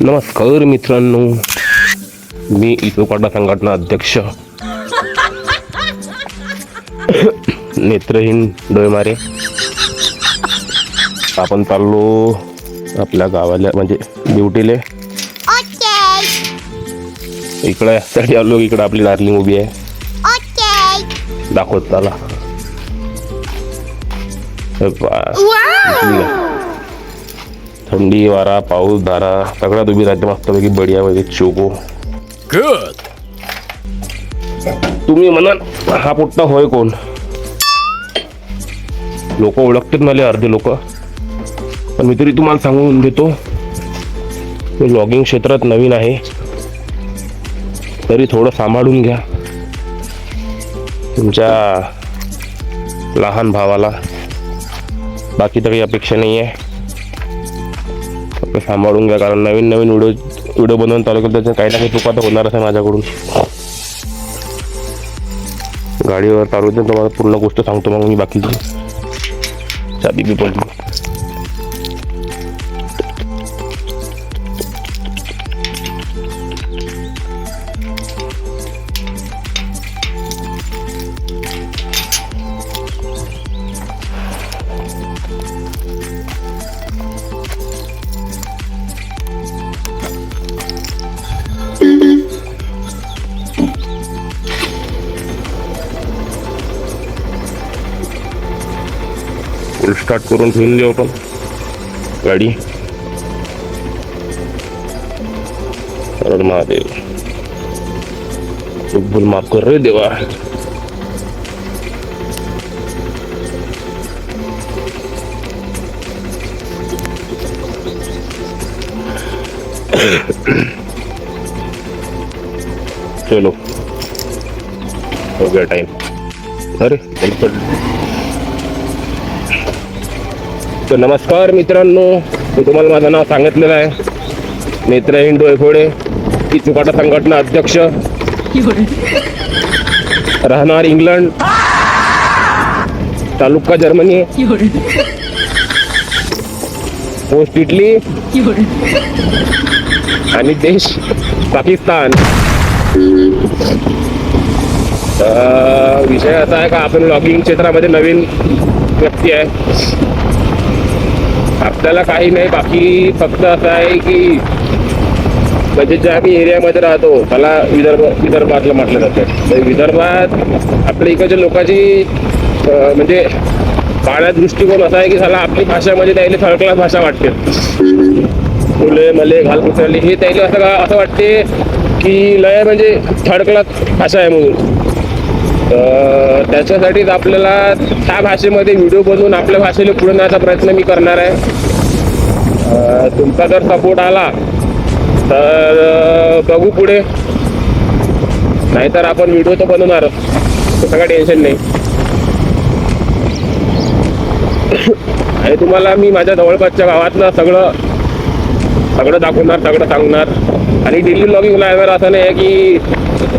नमस्कार मित्रांनो. मी इकोपाटा संघटना अध्यक्ष. नेत्रहीन डोयमारे आपण चाललो आपल्या गावाला म्हणजे ड्युटीले. इकडे यासाठी आलो इकडे आपली डार्लिंग उभी आहे. दाखवत चला? थंडी वारा पाऊस धारा सगळ्यात उभी राहते मस्तपैकी बढिया मध्ये चोको Good. तुम्ही म्हणाल हा पोट्टा होय कोण? लोक ओळखतात मला अर्धे लोक. पण मी तरी तुम्हाला सांगून देतो मी लॉगिंग क्षेत्रात नवीन आहे. तरी थोडं सांभाळून घ्या. तुमच्या लहान भावाला. बाकी तर काही अपेक्षा नाही आहे फक्त सांभाळून घ्या कारण नवीन नवीन व्हिडिओ व्हिडिओ बनवून चालू केलं त्याचं काही ना काही चुका तर होणारच आहे माझ्याकडून. गाडीवर चालू होते तुम्हाला पूर्ण गोष्ट सांगतो मग मी बाकीची. चाबी बी पडली. फुल स्टार्ट करून ठेवून देऊ आपण गाडी। महादेव। भूल माफ़ कर रे देवा। चलो, हो गया टाइम अरे. तर नमस्कार मित्रांनो मी तुम्हाला माझं नाव सांगितलेलं आहे. नेत्रहीन डोयफोडे की चुकाटा संघटना अध्यक्ष. राहणार इंग्लंड. तालुका जर्मनी. Post Italy. आणि देश पाकिस्तान. विषय असा आहे का आपण लॉगिंग क्षेत्रामध्ये नवीन व्यक्ती आहे. आपल्याला काही नाही बाकी फक्त असं आहे की म्हणजे ज्या आम्ही एरियामध्ये राहतो त्याला विदर्भ विदर्भातलं म्हटलं जातं. तर विदर्भात आपल्या इकडच्या लोकांची म्हणजे पाण्यात दृष्टिकोन असा आहे की त्याला आपली भाषामध्ये म्हणजे त्याला थर्ड क्लास भाषा वाटते. मुले मले घाल घालपुसरले हे त्याला असं असं वाटते की लय म्हणजे थर्ड क्लास भाषा आहे म्हणून. तर त्याच्यासाठीच आपल्याला त्या भाषेमध्ये व्हिडिओ बनवून आपल्या भाषेला पुढे नेण्याचा प्रयत्न मी करणार आहे. तुमचा जर सपोर्ट आला तर बघू पुढे. नाहीतर आपण व्हिडिओ तर बनवणारच तसं काय टेन्शन नाही. आणि तुम्हाला मी माझ्या जवळपासच्या गावातलं सगळं सगळं दाखवणार सगळं सांगणार. आणि डेली लॉगिंगला येणार असं नाही आहे की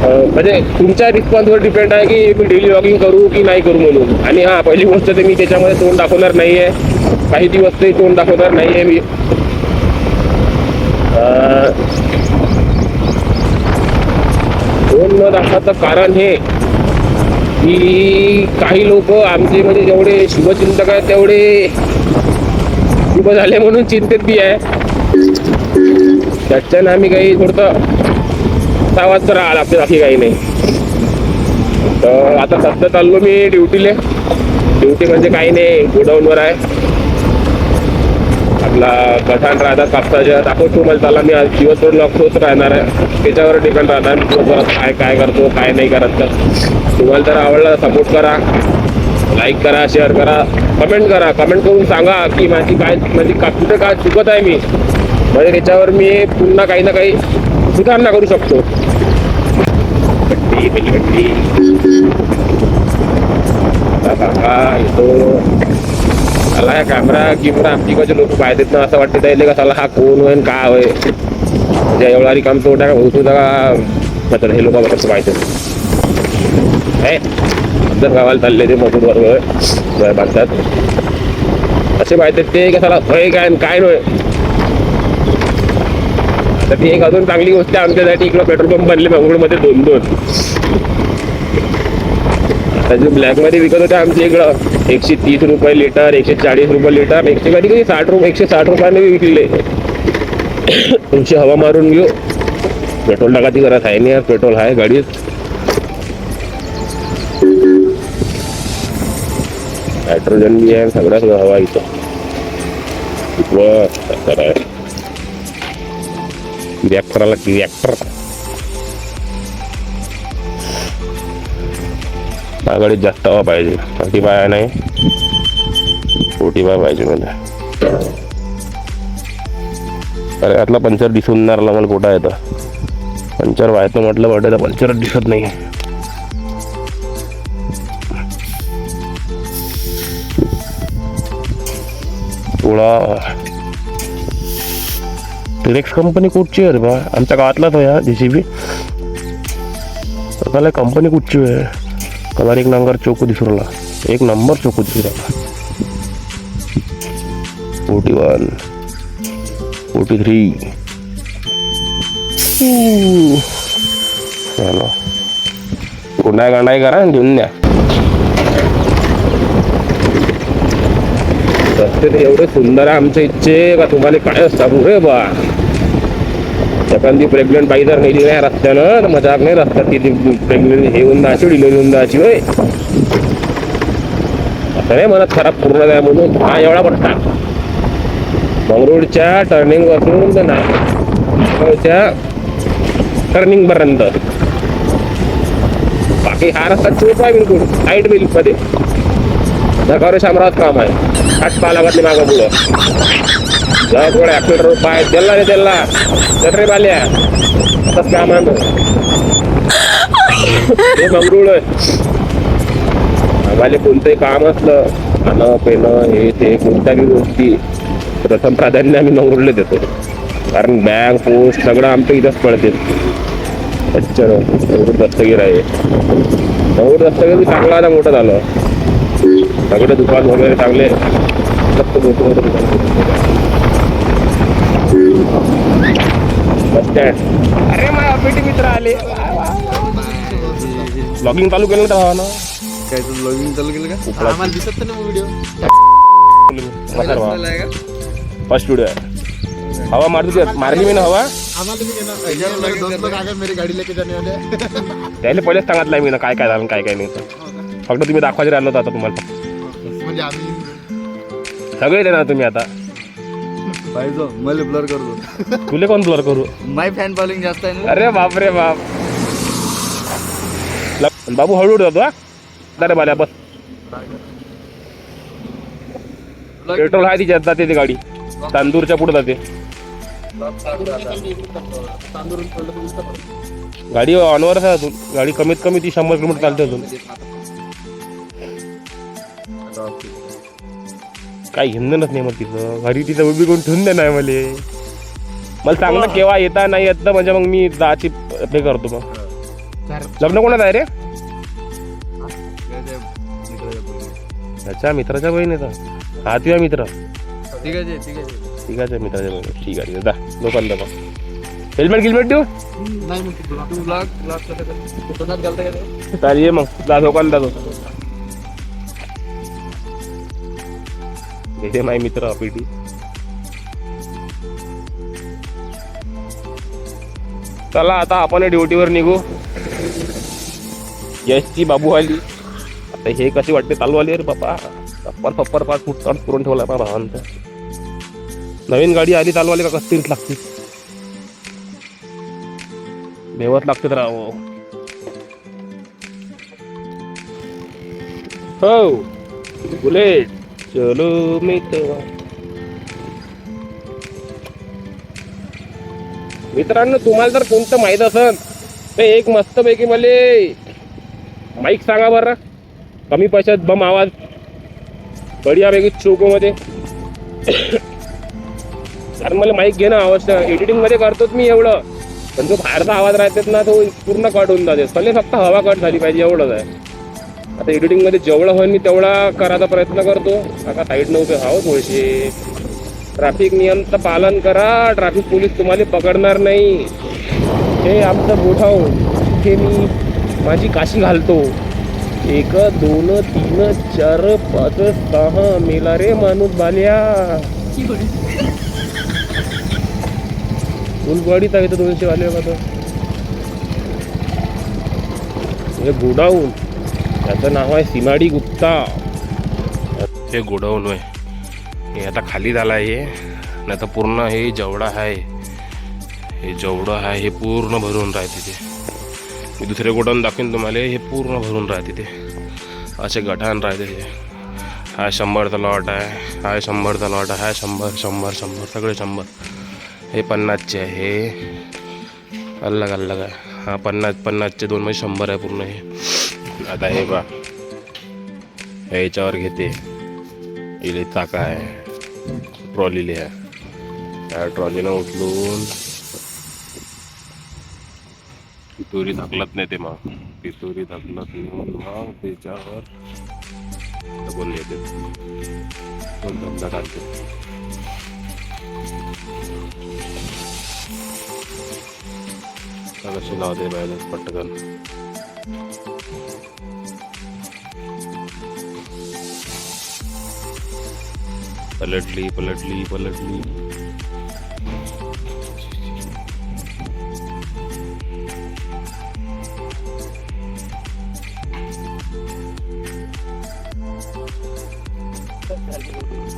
म्हणजे तुमच्या रिस्पॉन्सवर डिपेंड आहे की मी डेली लॉगिंग करू की नाही करू म्हणून. आणि हा पहिली गोष्ट तर मी त्याच्यामध्ये तोंड दाखवणार नाही आहे काही दिवस तरी तोंड दाखवणार नाही आहे मी तोंड न दाखवायचं कारण हे की काही लोक आमचे म्हणजे जेवढे शुभचिंतक आहेत तेवढे शुभ झाले म्हणून चिंतेत बी आहे. त्याच्यानं आम्ही काही थोडंसं सावध राहा लागते बाकी काही नाही. तर आता सध्या चाललो मी ड्युटीले. ड्युटी म्हणजे काही नाही गोडाऊनवर आहे. आपला कठाण राहतात कापसाच्या. दाखवतो मला त्याला मी आज दिवसभर लॉकच राहणार आहे. त्याच्यावर डिपेंड राहणार दिवसभरात काय काय करतो काय नाही करत तर. तुम्हाला जर आवडला सपोर्ट करा. लाईक करा शेअर करा. कमेंट करा. कमेंट करून सांगा की माझी काय म्हणजे का कुठे काय चुकत आहे मी. म्हणजे त्याच्यावर मी पुन्हा काही ना काही सुधारणा करू शकतो. पट्टी पट्टी पट्टी आता काका येतो मला या कॅमेरा किंवा आमच्याकडचे लोक पाहतात ना असं वाटते. त्याला का साला हा कोण होईन का होय म्हणजे एवढा रिकाम तोटा का होतो का मतलब हे लोक कसं पाहिजे हे जर गावाला चालले ते मजूर वर्ग बांधतात असे पाहिजे ते का साला होय काय आणि काय नव्हे तर ती एक अजून चांगली गोष्ट आहे आमच्यासाठी इकडं पेट्रोल पंप बनले मंगळूरमध्ये दोन दोन. आता जे ब्लॅकमध्ये विकत होते आमच्या इकडं एकशे तीस रुपये लिटर एकशे चाळीस रुपये लिटर एकशे कधी कधी साठ रुपये एकशे साठ रुपयाने विकले. तुमची हवा मारून घेऊ. पेट्रोल टाकायची गरज आहे नाही यार पेट्रोल आहे गाडीत. हायड्रोजन बी आहे सगळ्याच हवा इथं. बस आहे रिॲक्टरला रिॲक्टर त्या जास्त हवा पाहिजे थर्टी फाय नाही फोर्टी फाय पाहिजे मला अरे आतला पंचर दिसून नाही राहिला मला कुठं येतं पंचर व्हायचं म्हटलं वाटतं पंचरच दिसत नाही थोडा टिरेक्स कंपनी कुठची आहे रे बा? आमच्या गावातलाच आहे जे सी बी त्याला कंपनी कुठची आहे? कलर एक नंबर चोकू दिसू राहिला. एक नंबर चोकू दिसू राहिला. फोर्टी वन फोर्टी थ्री चलो. गुंडाय गांडाय करा आणि घेऊन द्या रस्ते तर एवढे सुंदर आहे आमच्या इच्छे का तुम्हाला काय सांगू रे बा. एखादी प्रेग्नंट बाई जर नेली नाही रस्त्यानं मजाक नाही रस्त्यात ती प्रेग्नंट हे होऊन जायची डिलिव्हरी होऊन जायची होय. असं नाही म्हणत खराब पूर्ण आहे म्हणून. हा एवढा पट्टा मंगरूळच्या टर्निंग वरून तर नागपूरच्या टर्निंग पर्यंत. बाकी हा रस्ता चोप आहे बिलकुल. लाइट बिलमध्ये. नकारे शामराज काम आहे. आठ पाहा लागत मागं पुढं. जा थोडं ऍक्सिडेंट पाय दिला रे दिला रे बाल्या. तसं काम आहे मग. हे मंगरूळ आम्हाला कोणतंही काम असलं खाणं पिणं हे ते कोणत्याही गोष्टी प्रथम प्राधान्य आम्ही मंगरूळला देतो. कारण बँक पोस्ट सगळं आमच्या इथंच पडते. अच्छा मंगरूळ दस्तगीर आहे. मंगरूळ दस्तगीर चांगला आता मोठं झालं. सगळे दुकान वगैरे चांगले. मस्त मोठं मोठं दुकान. अरे माझ्या पेटी मित्र आले लॉगिंग चालू केलं ना भावानं काय तू ब्लॉगिंग चालू केलं का उपला- आम्हाला दिसत तर नाही व्हिडिओ फर्स्ट व्हिडिओ आहे हवा मारतो ते मारली मी ना हवा मेरी गाडी लेके जाने वाले त्याला पहिलेच सांगितलं मी ना काय काय झालं काय काय नाही तर फक्त तुम्ही दाखवायचे राहिलं होतं आता तुम्हाला म्हणजे आम्ही सगळे देणार तुम्ही आता पाहिजे मला ब्लर करतो तुले कोण ब्लर करू? माय फॅन फॉलोइंग जास्त आहे ना. अरे बाप रे बाप. ल- बाबू हळू जातो हा. अरे बाल्या बस. पेट्रोल आहे तिच्यात जाते ती गाडी. तांदूरच्या पुढे जाते. गाडी ऑनवरच आहे अजून. गाडी कमीत कमी ती शंभर किलोमीटर चालते अजून. काही हिंदनच नाही मग तिचं घरी तिचं उभी करून ठेवून दे नाही मला. मला सांग ना केव्हा येता नाही येत म्हणजे मग मी जाची हे करतो मग. लग्न कोणाचं आहे रे? अच्छा मित्राच्या बहिणीचा. हा तुझ्या मित्र. ठीक आहे ठीक आहे ठीक आहे मित्राच्या बहिणी. ठीक आहे ठीक आहे. जा लोकांना बघ. हेल्मेट गिल्मेट देऊ नाही मग तू ब्लॉग ब्लॉग कसं करतो तोंडात घालता का चालेल ये मग. जा लोकांना जातो हे नाही मित्र अपीटी चला आता आपण ड्युटीवर निघू. यशची बाबू आली. आता हे कशी वाटते चालू आली अरे बापा पप्पर पप्पर पाच फूट चाट करून ठेवला ना भावांचा. नवीन गाडी आली चालू आली का कस्तीच लागते? भेवत लागते तर हो. बुलेट. चलो मित्र मित्रांनो तुम्हाला जर कोणतं माहीत असेल तर एक मस्तपैकी मले माईक सांगा बरं. कमी पैशात बम आवाज. बढियापैकी चोकोमध्ये. कारण मला माईक घेणं आवश्यक एडिटिंगमध्ये करतोच मी एवढं. पण जो बाहेरचा आवाज राहतात ना तो पूर्ण कट होऊन जाते. पहिले फक्त हवा कट झाली पाहिजे एवढंच आहे. आता एडिटिंगमध्ये जेवढं होईल मी तेवढा करायचा प्रयत्न करतो. आता साईड नव्हते. हाव थोडेसे ट्रॅफिक नियमचं पालन करा. ट्रॅफिक पोलीस तुम्हाला पकडणार नाही. हे आमचं गोठाऊन हे. हो. मी माझी काशी घालतो. एक दोन तीन चार पाच सहा मेला रे माणूस बाल्या. उलगवाडीत आहे तर दोनशे वाले का तर हे गोडाऊन त्याचं नाव आहे सिमाडी गुप्ता. हे गोडाऊन आहे हे आता खाली झालं आहे नाही तर पूर्ण हे जेवढा आहे हे जेवढं आहे हे पूर्ण भरून राहते ते. मी दुसरे गोडाऊन दाखवेन तुम्हाला हे पूर्ण भरून राहते ते. असे गठाण राहते ते. हा शंभरचा लॉट आहे हा शंभरचा लॉट आहे हा शंभर शंभर शंभर सगळे शंभर. हे पन्नासचे आहे. हे अलग अलग आहे. हा पन्नास पन्नासचे दोन म्हणजे शंभर आहे पूर्ण हे. आता हे बा याच्यावर घेते. इले चाका आहे. ट्रॉलीले आहे त्या ट्रॉलीनं उचलून पितोरी धकलत नाही ते मग. पितोरी धकलत नेऊन मग त्याच्यावर डबल येते दोन धंदा घालते. कशी लावते बायला पटकन. पलटली पलटली पलटली.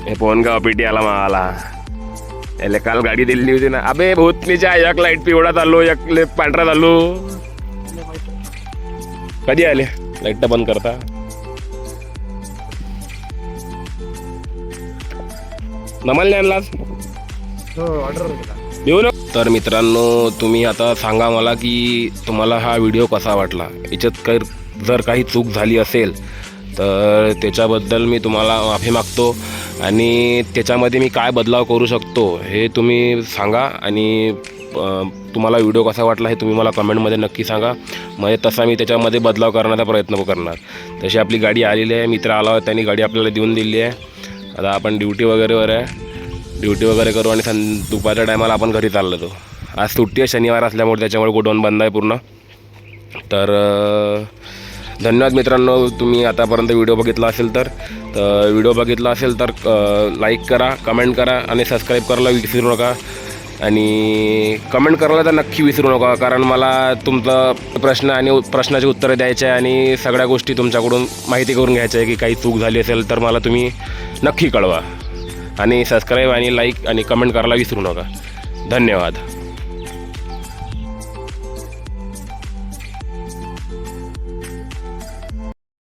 हे पोहनगाव पिटी आला मावाला. याला काल गाडी दिली होती ना. अबे भूतनीच्या एक लाइट पिवळा चाललो एक पांढरा चाललो कधी आले? लाइट बंद करता. नमल आणलास ऑर्डर देऊ ना. तर मित्रांनो तुम्ही आता सांगा मला की तुम्हाला हा व्हिडिओ कसा वाटला? याच्यात काही जर काही चूक झाली असेल तर त्याच्याबद्दल मी तुम्हाला माफी मागतो. आणि त्याच्यामध्ये मी काय बदलाव करू शकतो हे तुम्ही सांगा. आणि तुम्हाला व्हिडिओ कसा वाटला हे तुम्ही मला कमेंटमध्ये नक्की सांगा. म्हणजे तसा मी त्याच्यामध्ये बदलाव करण्याचा प्रयत्न करणार. तशी आपली गाडी आलेली आहे मित्र आला होता त्यांनी गाडी आपल्याला देऊन दिली आहे. आता आपण ड्युटी वगैरेवर आहे. ड्युटी वगैरे करू आणि सं दुपारच्या टायमाला आपण घरी चाललो तो आज सुट्टी आहे शनिवार असल्यामुळे त्याच्यामुळे गोडाऊन बंद आहे पूर्ण. तर धन्यवाद मित्रांनो तुम्ही आतापर्यंत व्हिडिओ बघितला असेल तर. तर व्हिडिओ बघितला असेल तर लाईक करा कमेंट करा आणि सबस्क्राईब करायला विसरू नका. आणि कमेंट करायला तर नक्की विसरू नका कारण मला तुमचा प्रश्न आणि प्रश्नाचे प्रश्नाची उत्तरं द्यायचे आहे आणि सगळ्या गोष्टी तुमच्याकडून माहिती करून घ्यायच्या आहे की काही चूक झाली असेल तर मला तुम्ही नक्की कळवा. आणि सबस्क्राईब आणि लाईक आणि कमेंट करायला विसरू नका. धन्यवाद.